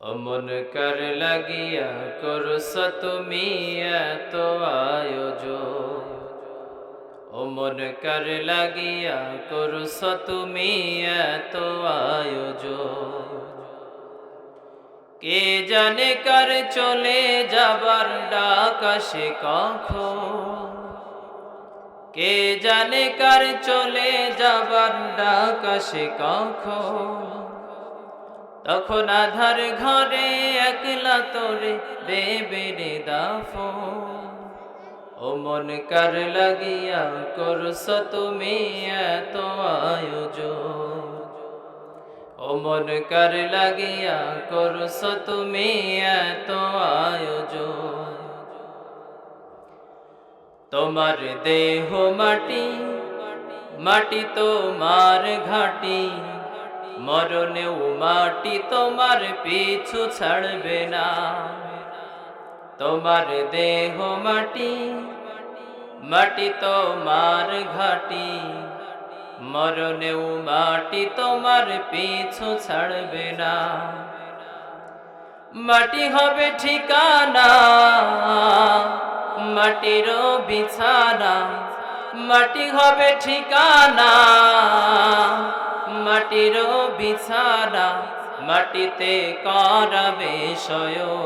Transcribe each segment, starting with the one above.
অমন কর লাগিয়া করস তুমি এত আয়োজন। অমন কর লাগিয়া করস তুমি এত আয়োজন। কে জানে কার চলে যাবার ডাক আসে কখন? কে জানে কার চলে যাবার ডাক আসে কখন? তখন আধার ঘরে একলা তোরে দেবে রে দাফন। ও মন কার লাগিয়া করস তুমি এত আয়োজন। ও মন কার লাগিয়া করস তুমি এত আয়োজন। তোমার দেহ মাটি মাটি তোমার ঘাটি। মরণেও মাটি তোমার পিছু ছাড়বে না। তোমার দেহ মাটি মাটি তোমার ঘাটি। মরণেও মাটি তোমার পিছু ছাড়বে না। মাটি হবে ঠিকানা, মাটির বিছানা। মাটি হবে ঠিকানা, মাটির বিছানা মাটিতে করাবে শয়ন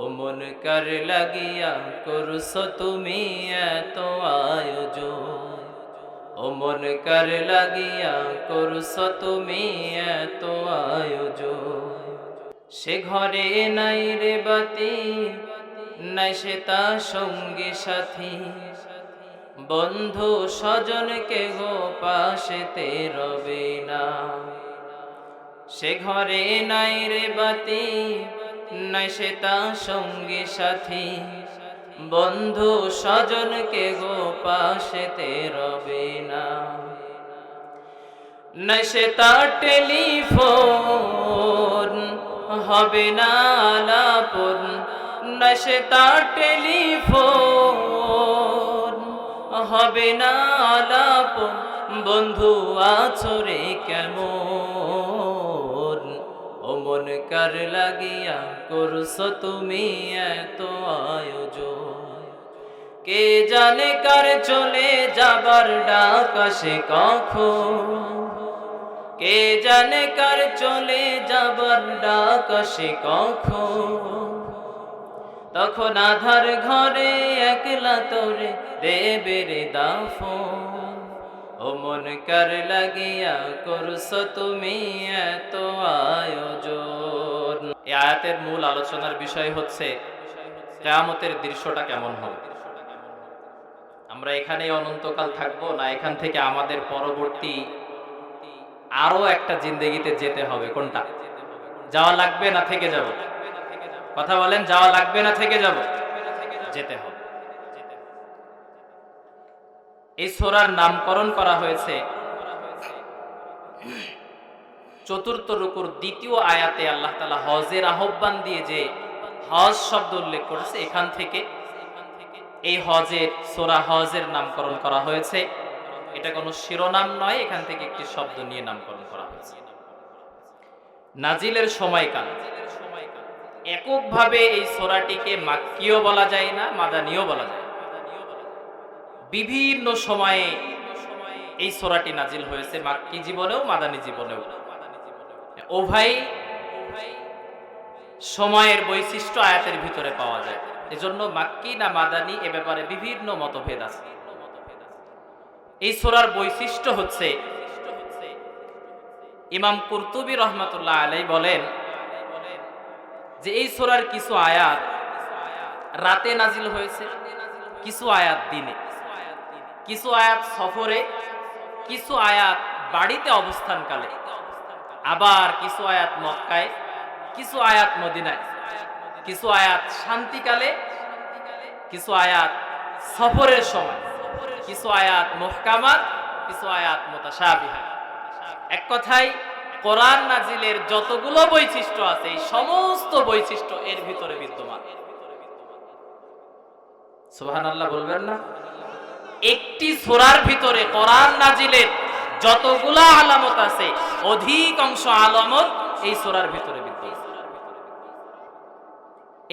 ও মন কর লাগিয়া করস তুমি এত আয়োজন। ও মন কর লাগিয়া করস তুমি এত আয়োজন। সে ঘরে নাই রে বাতি, নাই সে তা সঙ্গী সাথী। বন্ধু স্বজনকে গো পাশেতে রবে না। সে ঘরে নাই রে বাতি, নাই সে তা সঙ্গী সাথী। বন্ধু স্বজনকে গো পাশেতে রবে না। সে তা টেলিফোন, হবে না আলাপন। সে তা টেলিফোন হবে না আলাপন। বন্ধু আছরে কেমন? ও মন কার লাগিয়া করস তুমি এত আয়োজন? কে জানে কার চলে যাবার ডাক আসে কখন? কে জানে কার চলে যাবার ডাক আসে কখন? তখন আধার ঘরে একলা তোরে রে দাফন। ও মন কার লাগিয়া করস তুমি এত আয়োজন। আয়াতের মূল আলোচনার বিষয় হচ্ছে, কেয়ামতের দৃশ্যটা কেমন হবে? আমরা এখানে অনন্তকাল থাকব, না এখান থেকে আমাদের পরবর্তী আরও একটা জিন্দগিতে যেতে হবে। কোনটা? যাওয়া লাগবে না থেকে যাব? কথা বলেন, যাওয়া লাগবে না, থেকে যাব। যেতে হবে। এই সোরার নামকরণ করা হয়েছে চতুর্থ রুকুর দ্বিতীয় আয়াতে আল্লাহ তালা হজের আহ্বান দিয়ে যে হজ শব্দ উল্লেখ করেছে, এখান থেকে এই হজের, সোরা হজের নামকরণ করা হয়েছে। এটা কোনো শিরোনাম নয়, এখান থেকে একটি শব্দ নিয়ে নামকরণ করা হয়েছে। নাজিলের সময়কাল। এককভাবে এই সোরাটিকে মাক্কিও বলা যায় না, মাদানিও বলা যায়। বিভিন্ন সময়ে এই সোরাটি নাজিল হয়েছে মাক্কি জীবনেও, মাদানী জীবনেও। উভয় সময়ের বৈশিষ্ট্য আয়াতের ভিতরে পাওয়া যায়। এজন্য মাক্কি না মাদানী এ ব্যাপারে বিভিন্ন মতভেদ আছে। এই সোরার বৈশিষ্ট্য হচ্ছে, ইমাম কুরতুবি রহমতুল্লাহ আলাই বলেন যে এই সোরার কিছু আয়াত রাতে নাজিল হয়েছে কিছু আয়াত দিনে কিছু আয়াত সফরে কিছু আয়াত বাড়িতে অবস্থানকালে আবার কিছু আয়াত মক্কায় কিছু আয়াত মদিনায় কিছু আয়াত শান্তিকালে কিছু আয়াত সফরের সময় কিছু আয়াত মুহকামাত কিছু আয়াত মোতাসাবিহা এক কথায় কোরআন নাজিলের যতগুলো বৈশিষ্ট্য আছে, এই সমস্ত বৈশিষ্ট্য এর ভিতরে বিদ্যমান। সুবহান আল্লাহ বলবেন না? একটি সোরার ভিতরে কোরআন নাজিলের যতগুলা আলামত আছে অধিকাংশ আলামত এই সোরার ভিতরে বিদ্যমান।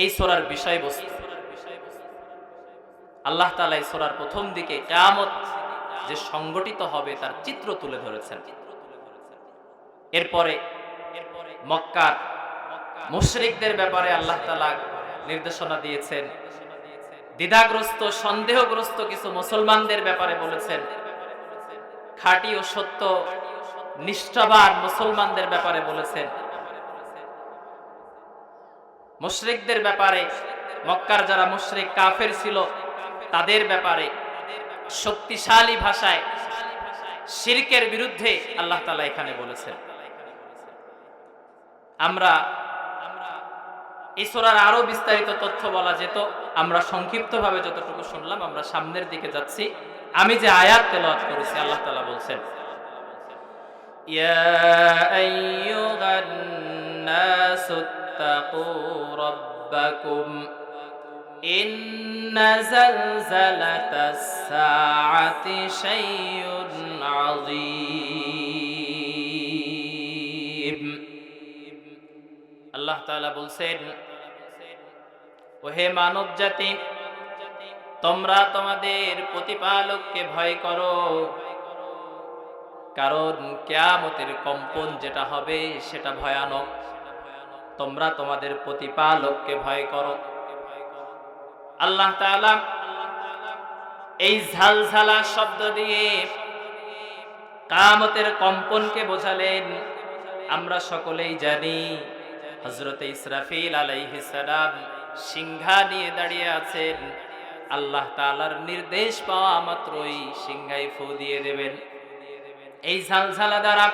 এই সোরার বিষয়বস্তু। আল্লাহ তালা এই সোরার প্রথম দিকে কেয়ামত যে সংগঠিত হবে, তার চিত্র তুলে ধরেছেন। এরপরে মক্কার মুশরিকদের ব্যাপারে আল্লাহ তালা নির্দেশনা দিয়েছেন। দ্বিধাগ্রস্ত, সন্দেহগ্রস্ত কিছু মুসলমানদের ব্যাপারে বলেছেন। খাঁটি ও সত্য, নিষ্ঠাবান মুসলমানদের ব্যাপারে বলেছেন। মুশরিকদের ব্যাপারে, মক্কার যারা মুশরিক, কাফের ছিল, তাদের ব্যাপারে শক্তিশালী ভাষায় শিরকের বিরুদ্ধে আল্লাহ তালা এখানে বলেছেন। আমরা এই সোরার আরও বিস্তারিত তথ্য বলা যেত। আমরা সংক্ষিপ্তভাবে যতটুকু শুনলাম, আমরা সামনের দিকে যাচ্ছি। আমি যে আয়াত তেল করেছি, আল্লাহ তালা বলছেন, ইয়া আইয়ুহান আল্লাহ তাআলা বলছেন, ওহে মানব জাতি তোমরা তোমাদের প্রতিপালককে ভয় করো। কারণ কেয়ামতের কম্পন যেটা হবে সেটা ভয়ানক। তোমরা তোমাদের প্রতিপালককে ভয় করো। আল্লাহ তাআলা এই ঝালঝালা শব্দ দিয়ে কামতের কম্পনকে বোঝালেন। আমরা সকলেই জানি হজরত ইসরাফিল আলাইহিসালাম সিংহা নিয়ে দাঁড়িয়ে আছেন। আল্লাহ তাআলার নির্দেশ পাওয়া মাত্রই সিংহাই ফু দিয়ে দেবেন। এই ঝালঝালা দ্বারা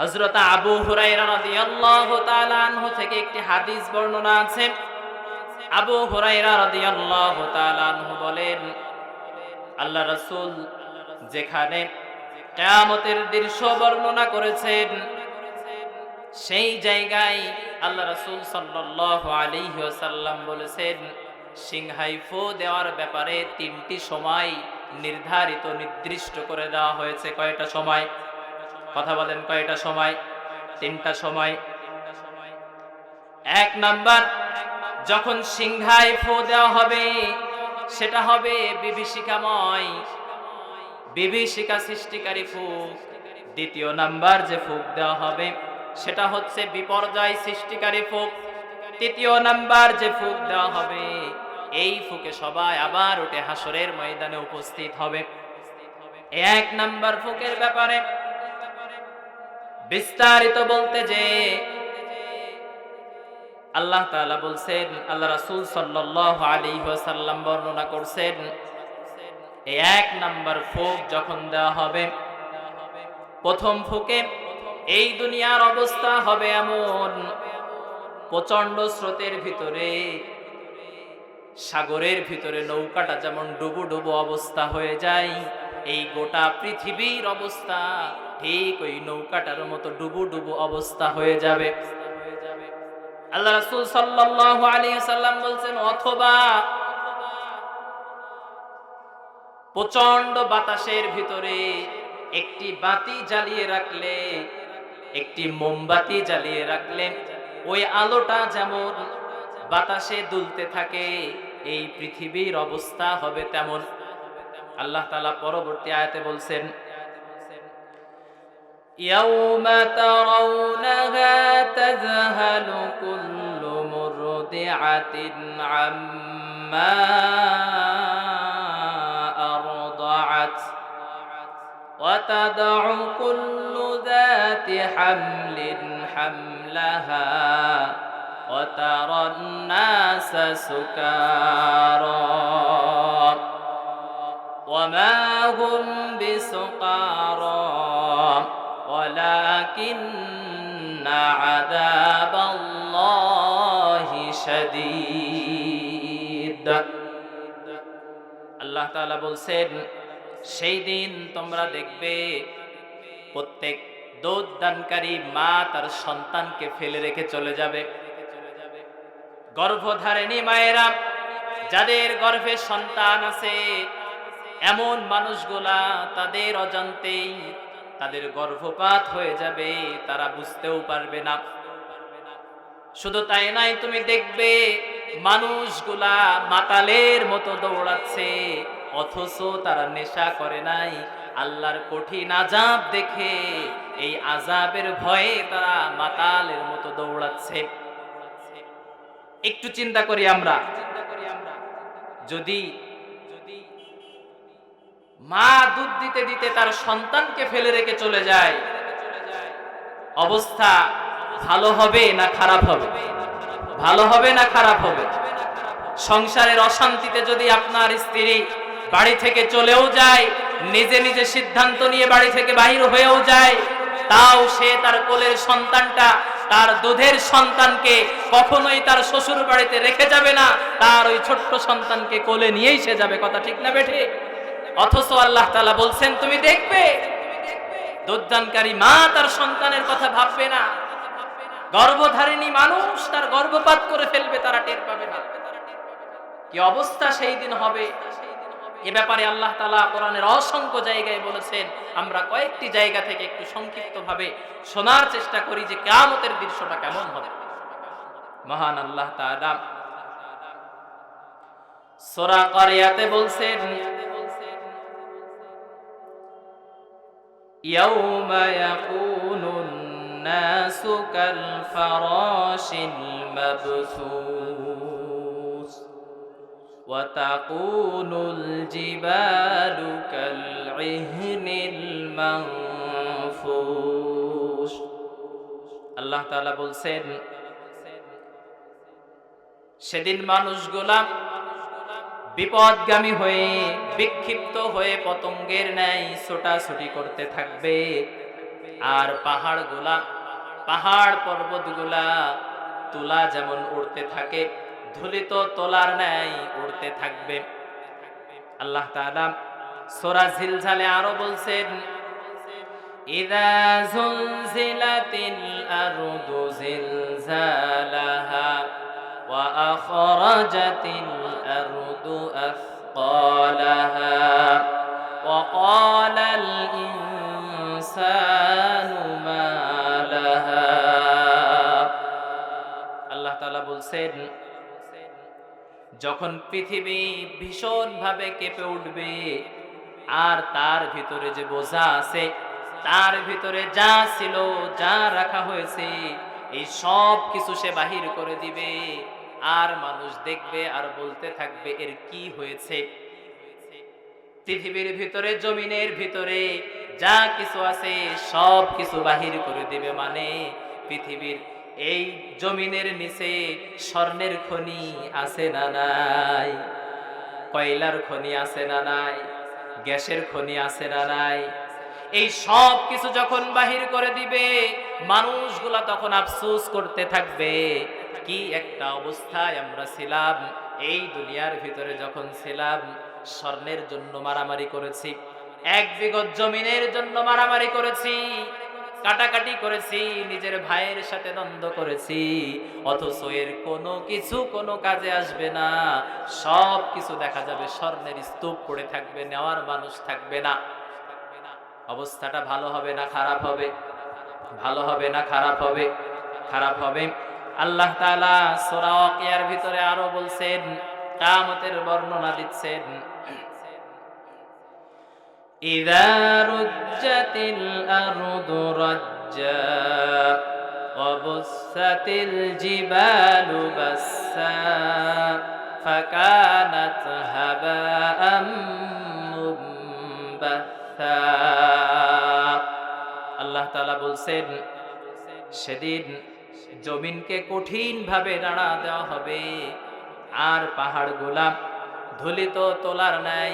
হজরত আবু হুরাইরা রাদিয়াল্লাহু তাআলা থেকে একটি হাদিস বর্ণনা আছে। আবু হুরাইরা রাদিয়াল্লাহু বলেন, আল্লাহ রাসূল যেখানে কেয়ামতের দৃশ্য বর্ণনা করেছেন সেই জায়গায় আল্লাহ রাসূল ওয়াসাল্লাম বলেছেন সিংহাই ফু দেওয়ার ব্যাপারে তিনটি সময় নির্ধারিত, নির্দিষ্ট করে দেওয়া হয়েছে। কয়টা সময়? কথা বলেন, কয়টা সময়? তিনটা সময়। এক নাম্বার, যখন সিংহায় ফু দেওয়া হবে, সেটা হবে বিভীষিকাময়, বিভীষিকা সৃষ্টিকারী ফুক। দ্বিতীয় নাম্বার, যে ফুক দেওয়া হবে সেটা হচ্ছে বিপর্যয় সৃষ্টিকারী ফুক। তৃতীয় নাম্বার যে ফুক দেওয়া হবে, এই ফুকে সবাই আবার উঠে হাসরের ময়দানে উপস্থিত হবে। এক নাম্বার ফুকের ব্যাপারে বিস্তারিত বলতে যে, আল্লাহ তাআলা বলছেন, আল্লাহ রাসূল সাল্লাল্লাহু আলাইহি ওয়াসাল্লাম বর্ণনা করছেন এক নাম্বার ফুক যখন দেওয়া হবে, প্রথম ফুকে এই দুনিয়ার অবস্থা হবে এমন। প্রচণ্ড স্রোতের ভিতরে, সাগরের ভিতরে নৌকাটা যেমন ডুবু ডুবু অবস্থা হয়ে যায়, এই গোটা পৃথিবীর অবস্থা ঠিক ওই নৌকাটার মতো ডুবু ডুবু অবস্থা হয়ে যাবে। আল্লাহ রাসূল সাল্লাল্লাহু আলাইহি সাল্লাম বলছেন, অথবা প্রচণ্ড বাতাসের ভিতরে একটি বাতি জ্বালিয়ে রাখলে একটি মোমবাতি জ্বালিয়ে রাখলে ওই আলোটা যেমন বাতাসে দুলতে থাকে এই পৃথিবীর অবস্থা হবে তেমন আল্লাহ তাআলা পরবর্তী আয়াতে বলছেন يوم ترونها تذهل كل مرضعة عما وتضع كل ذات حمل حملها وترى الناس سكارى وما هم بسقارى ولكن عذاب الله شديد আল্লাহ তাআলা বলছেন সেই দিন তোমরা দেখবে প্রত্যেক দুধ দানকারী মা তার সন্তানকে ফেলে রেখে চলে যাবে। গর্ভধারিণী মায়েরা, যাদের গর্ভে সন্তান আছে, এমন মানুষগুলা তাদের অজান্তেই তাদের গর্ভপাত হয়ে যাবে, তারা বুঝতেও পারবে না। শুধু তাই নাই তুমি দেখবে মানুষগুলা মাতালের মতো দৌড়াচ্ছে অথচ তারা নেশা করে নাই। আল্লাহর কঠিন আজাব দেখে এই আজাবের ভয়ে তারা মাতালের মতো দৌড়াচ্ছে। একটু চিন্তা করি আমরা। যদি মা দুধ দিতে দিতে তার সন্তানকে ফেলে রেখে চলে যায়, অবস্থা ভালো হবে না খারাপ হবে? ভালো হবে না খারাপ হবে? সংসারের অশান্তিতে যদি আপনার স্ত্রী বাড়ি থেকে চলেও যায়, নিজে নিজে সিদ্ধান্ত নিয়ে বাড়ি থেকে বাহির হয়েও যায়, তাও সে তার কোলের সন্তানটা, তার দুধের সন্তানকে কখনোই তার শ্বশুর বাড়িতে রেখে যাবে না, তার ওই ছোট্ট সন্তানকে কোলে নিয়েই সে যাবে, কথা ঠিক না বেঠে? অথচ আল্লাহ তালা বলছেন, তুমি দেখবে দুধদানকারী মা তার সন্তানের কথা ভাববে না। গর্ভধারিণী মানুষ তার গর্ভপাত করে ফেলবে, তারা টের পাবে না। কি অবস্থা সেই দিন হবে? এ ব্যাপারে আল্লাহ তালা কোরআনের অসংখ্য জায়গায় বলেছেন আমরা কয়েকটি জায়গা থেকে একটু সংক্ষিপ্ত ভাবে শোনার চেষ্টা করি যে কেয়ামতের দৃশ্যটা কেমন হবে মহান আল্লাহ তাআলা সূরা কারিয়াতে বলছেন يوم يكون الناس كالفراش المبثوث وتكون الجبال كالعهن المنفوش আল্লাহ তাআলা বলছেন সেদিন মানুষগুলা বিপদগামী হয়ে বিক্ষিপ্ত হয়ে পতঙ্গের ন্যায় ছোটাছুটি করতে থাকবে আর পাহাড়গুলা পাহাড় পর্বতগুলা তুলা যেমন উড়তে থাকে ধুলি তো তোলার নাই উড়তে থাকবে। আল্লাহ তালা সোরা ঝিলঝালে আরও বলছেন, ইদা জুলজিলাতিল আরদু জিলজালাহা ওয়া আখরাজাতিল আরদু আথকালাহা ওয়া ক্বালাল ইনসানু মা লাহা। আল্লাহ তাআলা বলছেন যখন পৃথিবী ভীষণভাবে কেঁপে উঠবে, আর তার ভিতরে যে বোঝা আছে, তার ভিতরে যা ছিল, যা রাখা হয়েছে, এই সব কিছু সে বাহির করে দিবে। আর মানুষ দেখবে আর বলতে থাকবে, এর কি হয়েছে? পৃথিবীর ভিতরে, জমিনের ভিতরে যা কিছু আছে, সব কিছু বাহির করে দিবে মানে পৃথিবীর এই জমিনের নিচে স্বর্ণের খনি আছে না নাই? কয়লার খনি আছে না নাই? গ্যাসের খনি আছে না নাই? এই সব কিছু যখন বাহির করে দিবে, মানুষগুলা তখন আফসোস করতে থাকবে, কি একটা অবস্থায় আমরা ছিলাম? এই দুনিয়ার ভিতরে যখন ছিলাম, স্বর্ণের জন্য মারামারি করেছি, এক বিগত জমিনের জন্য মারামারি করেছি কাটাকাটি করেছি, নিজের ভাইয়ের সাথে দ্বন্দ্ব করেছি, অথচ এর কোনো কিছু কোনো কাজে আসবে না। সব কিছু দেখা যাবে, স্বর্ণের স্তূপ পড়ে থাকবে, নেওয়ার মানুষ থাকবে না। অবস্থাটা ভালো হবে না খারাপ হবে? ভালো হবে না খারাপ হবে? খারাপ হবে। আল্লাহ তাআলা সূরা ওয়াকিয়ার ভিতরে আরও বলছেন, কিয়ামতের বর্ণনা দিচ্ছেন ইযা রুজ্জাতিল আরদু রাজ্জা وبست الجبال بسا فكانت هباء منبثا আল্লাহ তাআলা বলছেন সেদিন জমিনকে কঠিন ভাবে নাড়া দেওয়া হবে আর পাহাড়গুলা ধুলিত তোলার নাই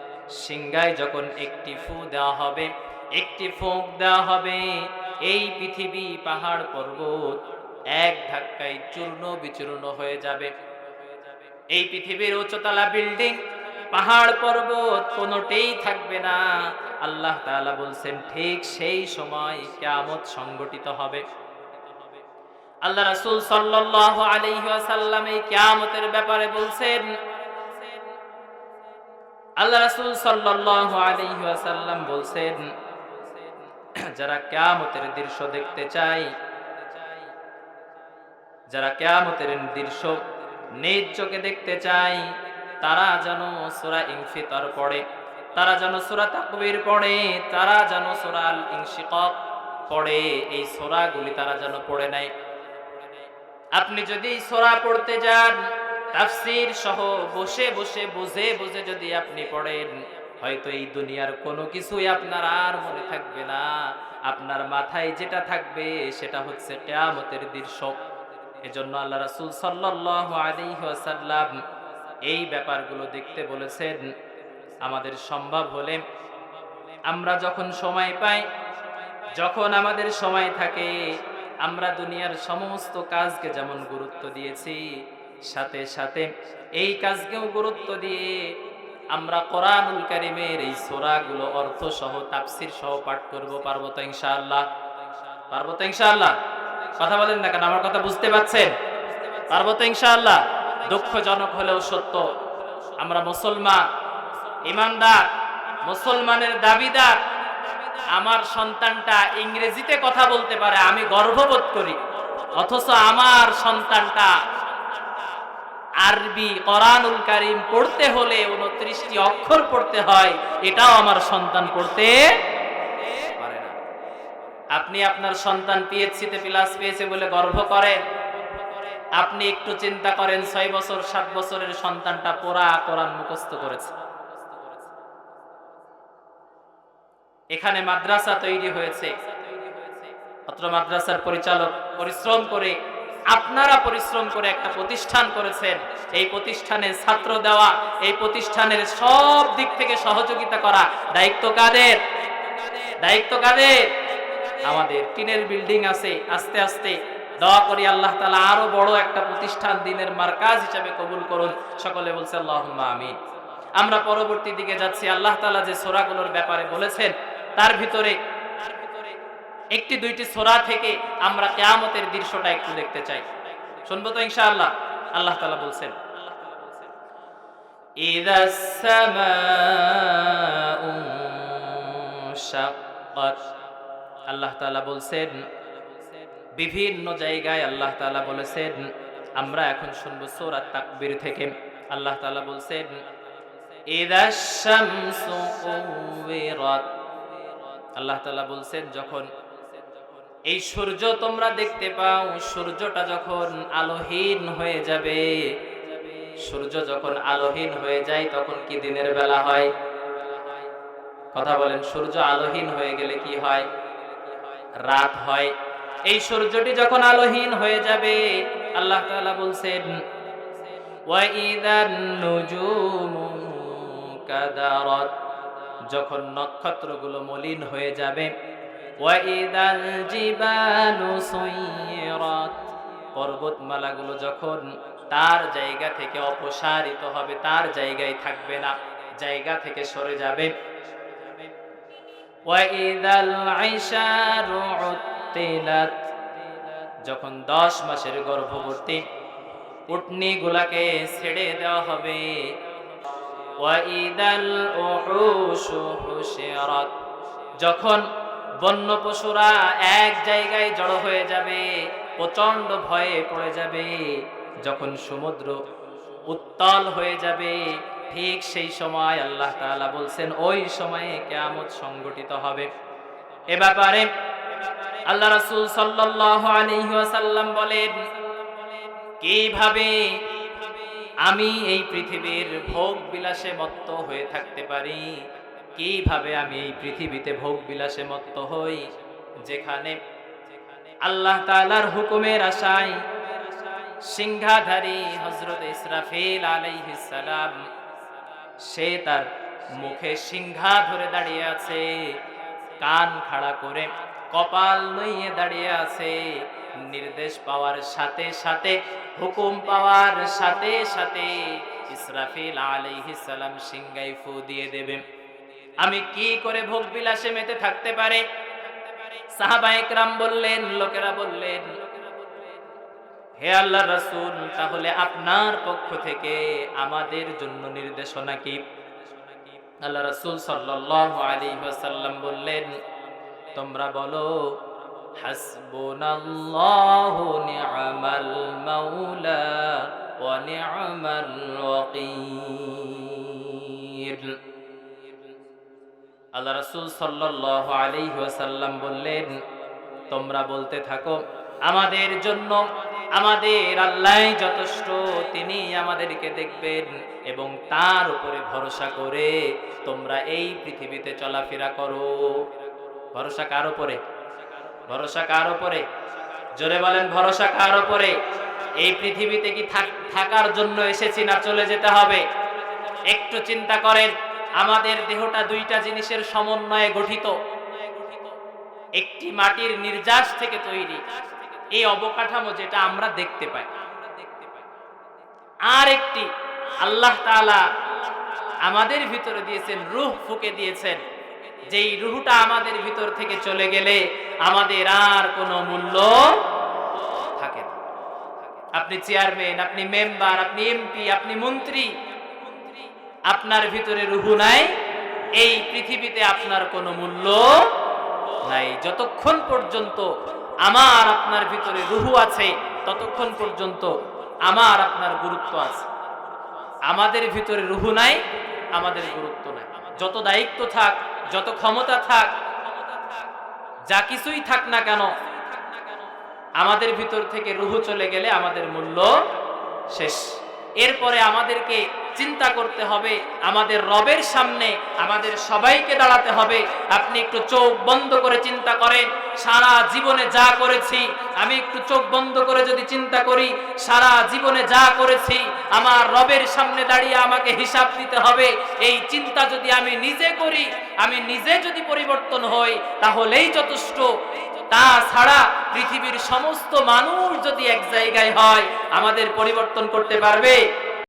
সিংগায় যখন একটি ফু দেওয়া হবে, একটি ফুঁক দেওয়া হবে, এই পৃথিবী পাহাড় পর্বত এক ধাক্কায় চূর্ণ বিচূর্ণ হয়ে যাবে। এই পৃথিবীর উচ্চতলা বিল্ডিং, পাহাড় পর্বত কোনোটাই থাকবে না। আল্লাহ তাআলা বলছেন, ঠিক সেই সময় কিয়ামত সংগঠিত হবে। আল্লাহ রাসূল সাল্লাল্লাহু আলাইহি এই কিয়ামতের ব্যাপারে বলছেন আল্লাহ রাসূল ওয়াসাল্লাম বলছেন, যারা কিয়ামতের দৃশ্য দেখতে চাই যারা কেয়ামতের দৃশ্য নিজ চোখে দেখতে চাই তারা যেন সুরা ইনফিতর পড়ে, তারা যেন সুরা তাকবীর পড়ে, তারা যেন সুরা আল পড়ে, এই সোরাগুলি তারা যেন পড়ে নেয় আপনি যদি সোরা পড়তে যান তাফসীর সহ বসে বসে, বুঝে বুঝে যদি আপনি পড়েন, হয়তো এই দুনিয়ার কোনো কিছুই আপনার আর মনে থাকবে না। আপনার মাথায় যেটা থাকবে, সেটা হচ্ছে কেয়ামতের দৃশ্য। এজন্য আল্লাহ রাসূল সাল্লাল্লাহু আলাইহি ওয়াসাল্লাম এই ব্যাপারগুলো দেখতে বলেছেন, আমাদের সম্ভব হলে আমরা যখন সময় পাই, যখন আমাদের সময় থাকে, আমরা দুনিয়ার সমস্ত কাজকে যেমন গুরুত্ব দিয়েছি সাথে সাথে এই কাজকেও গুরুত্ব দিয়ে আমরা কোরআনুল কারিমের এই সোরাগুলো অর্থ সহ তাফসির সহ পাঠ করব। পারব তো ইনশাআল্লাহ? পারব তো ইনশাআল্লাহ? কথা বলেন না কেন? আমার কথা বুঝতে পারছেন? পারব তো ইনশাআল্লাহ? দুঃখজনক হলেও সত্য, আমরা মুসলমান, ইমানদার, মুসলমানের দাবিদার। আমার সন্তানটা ইংরেজিতে কথা বলতে পারে, আমি গর্ববোধ করি। অথচ আমার সন্তানটা আরবি কোরআনুল কারিম পড়তে হলে উনত্রিশটি অক্ষর পড়তে হয়, এটাও আমার সন্তান পড়তে পারে না। আপনি আপনার সন্তান পিএইচসিতে প্লাস পেয়েছে বলে গর্ব করেন। আপনি একটু চিন্তা করেন, ছয় বছর, সাত বছরের সন্তানটা পোড়া কোরআন মুখস্থ করেছে। এখানে মাদ্রাসা তৈরি হয়েছে। অত্র মাদ্রাসার পরিচালক পরিশ্রম করে আপনারা পরিশ্রম করে একটা প্রতিষ্ঠান করেছেন। এই প্রতিষ্ঠানে ছাত্র দেওয়া, এই প্রতিষ্ঠানের সব দিক থেকে সহযোগিতা করা দায়িত্ব কাদের? দায়িত্ব কাদের? আমাদের টিনের বিল্ডিং আছে, আস্তে আস্তে দোয়া করি আল্লাহ তালা আরও বড় একটা প্রতিষ্ঠান দিনের মার্কাজ হিসাবে কবুল করুন। সকলে বলছে আল্লাহ আমি আমরা পরবর্তী দিকে যাচ্ছি। আল্লাহ তালা যে সোরাগুলোর ব্যাপারে বলেছেন, তার ভিতরে একটি দুইটি সোরা থেকে আমরা কেয়ামতের দৃশ্যটা একটু দেখতে চাই শুনবো তো ইনশাআল্লাহ আল্লাহ তালা বলছেন إذا السماء انشقت আল্লাহ তাআলা বলছেন বিভিন্ন জায়গায় আল্লাহ তাআলা বলেছেন আমরা এখন শুনবো সূরা তাকবীর থেকে আল্লাহ তাআলা বলছেন ইদা শামসু কুবিরাত আল্লাহ তাআলা বলছেন যখন এই সূর্য তোমরা দেখতে পাও, সূর্যটা যখন আলোহীন হয়ে যাবে, সূর্য যখন আলোহীন হয়ে যায়, তখন কি দিনের বেলা হয়? কথা বলেন, সূর্য আলোহীন হয়ে গেলে কি হয়? রাত হয়। এই সূর্যটি যখন আলোহীন হয়ে যাবে, আল্লাহ তাআলা বলছেন যখন নক্ষত্রগুলো মলিন হয়ে যাবে ওয়াইদাল জিবালু সুইরাত পর্বতমালাগুলো যখন তার জায়গা থেকে অপসারিত হবে, তার জায়গায় থাকবে না, জায়গা থেকে সরে যাবে। যখন দশ মাসের গর্ভবতী উটনি গুলাকে ছেড়ে দেওয়া হবে। যখন বন্য পশুরা এক জায়গায় জড়ো হয়ে যাবে প্রচণ্ড ভয়ে পড়ে যাবে। যখন সমুদ্র উত্তাল হয়ে যাবে, ঠিক সেই সময় আল্লাহ তাআলা বলছেন, ওই সময়ে কেয়ামত সংগঠিত হবে। এ ব্যাপারে আল্লাহ রাসূল ওয়াসাল্লাম বলেন, কীভাবে আমি এই পৃথিবীর ভোগ বিলাসে মত্ত হয়ে থাকতে পারি? কীভাবে আমি এই পৃথিবীতে ভোগ বিলাসে মত্ত হই? যেখানে আল্লাহ তাআলার হুকুমের আশায় সিংহাধারী হজরত ইসরাফিল সালাম, সে তার মুখে সিংহা ধরে দাঁড়িয়ে আছে, কান খাড়া করে কপাল নইয়ে দাঁড়িয়ে আছে, নির্দেশ পাওয়ার সাথে সাথে, হুকুম পাওয়ার সাথে সাথে ইসরাফিল আলাইহিস সালাম সিংগাই ফু দিয়ে দেবে। আমি কি করে ভোগ বিলাসে মেতে থাকতে পারে? সাহাবা একরাম বললেন, লোকেরা বললেন, হে আল্লাহ রাসূল, তাহলে আপনার পক্ষ থেকে আমাদের জন্য নির্দেশনা কি? আল্লাহ রাসূল সাল্লাল্লাহু আলাইহি বললেন, তোমরা বলো, হাসবুনাল্লাহু নি'মাল মাওলা নি'মাল ওয়াকিল। আল্লাহ রাসূল সাল্লাল্লাহু আলাইহি ওয়াসাল্লাম বললেন, তোমরা বলতে থাকো, আমাদের জন্য আমাদের আল্লাহ যথেষ্ট, তিনি আমাদেরকে দেখবেন এবং তার উপরে ভরসা করে তোমরা এই পৃথিবীতে চলাফেরা করো। ভরসা কার উপরে? ভরসা কার উপরে? জোরে বলেন, ভরসা কার উপরে? এই পৃথিবীতে কি থাক- থাকার জন্য এসেছি না চলে যেতে হবে? একটু চিন্তা করেন। আমাদের দেহটা দুইটা জিনিসের সমন্বয়ে গঠিত। একটি মাটির নির্যাস থেকে তৈরি এই অবকাঠামো যেটা আমরা দেখতে পাই। আর একটি আল্লাহ তাআলা আমাদের ভিতরে দিয়েছেন, রুহ ফুকে দিয়েছেন। যেই রুহটা আমাদের ভিতর থেকে চলে গেলে আমাদের আর কোনো মূল্য থাকে না। আপনি চেয়ারম্যান, আপনি মেম্বার, আপনি এমপি, আপনি মন্ত্রী আপনার ভিতরে রুহু নাই, এই পৃথিবীতে আপনার কোনো মূল্য নাই। যতক্ষণ পর্যন্ত আমার আপনার ভিতরে রুহু আছে, ততক্ষণ পর্যন্ত আমার আপনার গুরুত্ব আছে। আমাদের ভিতরে রুহু নাই, আমাদের গুরুত্ব নাই। যত দায়িত্ব থাক, যত ক্ষমতা থাক, যা কিছুই থাক না কেন, আমাদের ভিতর থেকে রুহু চলে গেলে আমাদের মূল্য শেষ। এরপরে আমাদেরকে চিন্তা করতে হবে, আমাদের রবের সামনে আমাদের সবাইকে দাঁড়াতে হবে। আপনি একটু চোখ বন্ধ করে চিন্তা করেন, সারা জীবনে যা করেছি, আমি একটু চোখ বন্ধ করে যদি চিন্তা করি, সারা জীবনে যা করেছি, আমার রবের সামনে দাঁড়িয়ে আমাকে হিসাব দিতে হবে। এই চিন্তা যদি আমি নিজে করি, আমি নিজে যদি পরিবর্তন হই, তাহলেই যথেষ্ট। তাছাড়া পৃথিবীর সমস্ত মানুষ যদি এক জায়গায় হয় আমাদের পরিবর্তন করতে পারবে।